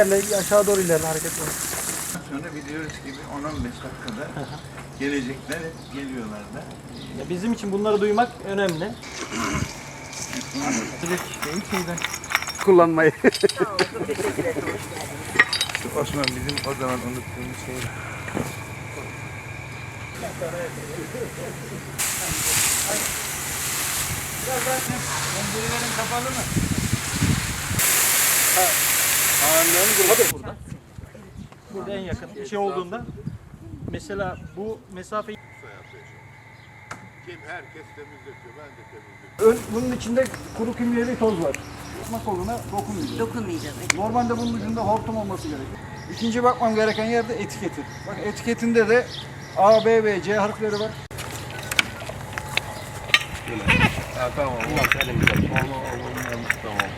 İlerle, aşağı doğru ilerle hareket var. Sonra biliyoruz gibi 10-15 dakikada gelecekler hep geliyorlar da. Ya bizim için bunları duymak önemli. Direkt şeyi şeyden. kullanmayı. Osman bizim o zaman unuttuğumuz şey. Pencerelerin kapalı mı? Burada. Burada en yakın bir şey olduğunda mesela bu mesafe Kim herkes temizletiyor, ben de temizletiyorum. Ön, bunun içinde kuru kimyeli toz var. Bakma koluna dokunmayacağız. Dokunmayacağız. Normalde bunun ucunda hortum olması gerekiyor. İkinci bakmam gereken yerde etiketi. Bak etiketinde de A, B ve C harfleri var. Ha tamam. Allah Allah, yanlış tamam.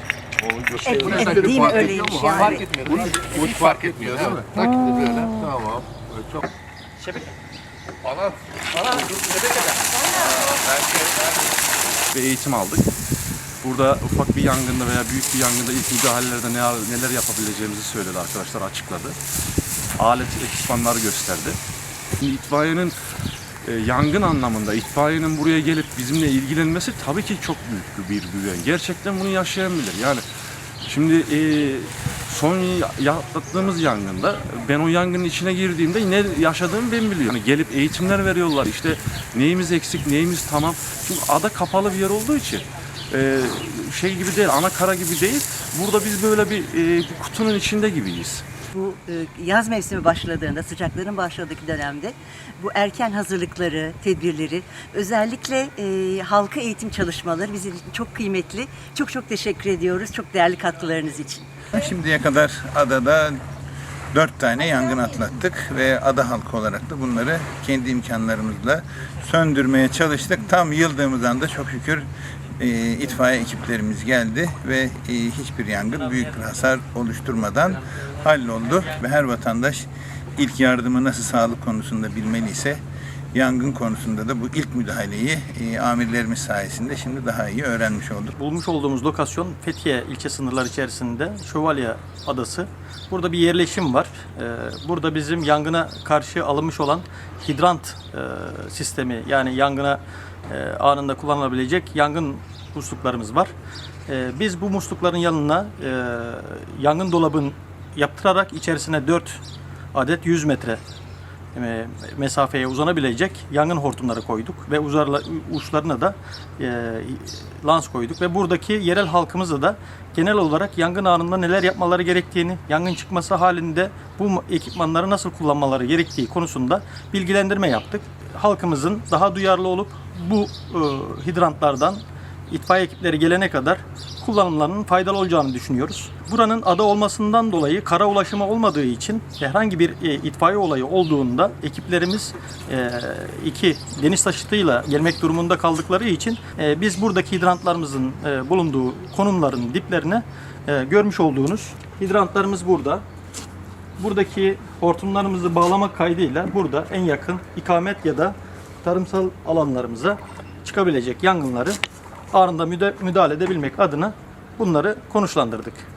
Onu Et, gösteriyor. et değil mi öyleymiş yani. Fark etmiyor. Bu, bu hiç fark etmiyor değil mi? Takip böyle. Tamam. Böyle çok. Şebeke. Ana. ve eğitim aldık. Burada ufak bir yangında veya büyük bir yangında ilk müdahalelerde ne, neler yapabileceğimizi söyledi arkadaşlar, açıkladı. Alet ekipmanları gösterdi. Şimdi itfaiyenin e, yangın anlamında itfaiyenin buraya gelip bizimle ilgilenmesi tabii ki çok büyük bir güven. Gerçekten bunu yaşayan bilir. Yani şimdi e, son atlattığımız yangında ben o yangının içine girdiğimde ne yaşadığımı ben biliyorum. Yani gelip eğitimler veriyorlar. İşte neyimiz eksik, neyimiz tamam. Çünkü ada kapalı bir yer olduğu için e, şey gibi değil, ana kara gibi değil. Burada biz böyle bir, e, bir kutunun içinde gibiyiz. Bu e, yaz mevsimi başladığında, sıcakların başladığı dönemde bu erken hazırlıkları, tedbirleri, özellikle e, halka eğitim çalışmaları bizim için çok kıymetli. Çok çok teşekkür ediyoruz. Çok değerli katkılarınız için. Şimdiye kadar adada dört tane yangın atlattık ve ada halkı olarak da bunları kendi imkanlarımızla söndürmeye çalıştık. Tam yıldığımız anda çok şükür e, itfaiye ekiplerimiz geldi ve e, hiçbir yangın büyük bir hasar oluşturmadan halloldu ve her vatandaş ilk yardımı nasıl sağlık konusunda bilmeliyse yangın konusunda da bu ilk müdahaleyi e, amirlerimiz sayesinde şimdi daha iyi öğrenmiş olduk. Bulmuş olduğumuz lokasyon Fethiye ilçe sınırları içerisinde Şövalye Adası. Burada bir yerleşim var. Ee, Burada bizim yangına karşı alınmış olan hidrant e, sistemi yani yangına e, anında kullanılabilecek yangın musluklarımız var. Ee, Biz bu muslukların yanına e, yangın dolabın yaptırarak içerisine 4 adet 100 metre e, mesafeye uzanabilecek yangın hortumları koyduk ve uzarla, uçlarına da e, lans koyduk ve buradaki yerel halkımıza da genel olarak yangın anında neler yapmaları gerektiğini, yangın çıkması halinde bu ekipmanları nasıl kullanmaları gerektiği konusunda bilgilendirme yaptık. Halkımızın daha duyarlı olup bu e, hidrantlardan itfaiye ekipleri gelene kadar kullanımlarının faydalı olacağını düşünüyoruz. Buranın ada olmasından dolayı kara ulaşımı olmadığı için herhangi bir e, itfaiye olayı olduğunda ekiplerimiz e, iki deniz taşıtıyla gelmek durumunda kaldıkları için e, biz buradaki hidrantlarımızın bulunduğu konumların diplerine görmüş olduğunuz hidrantlarımız burada. Buradaki hortumlarımızı bağlamak kaydıyla burada en yakın ikamet ya da tarımsal alanlarımıza çıkabilecek yangınları anında müda- müdahale edebilmek adına bunları konuşlandırdık.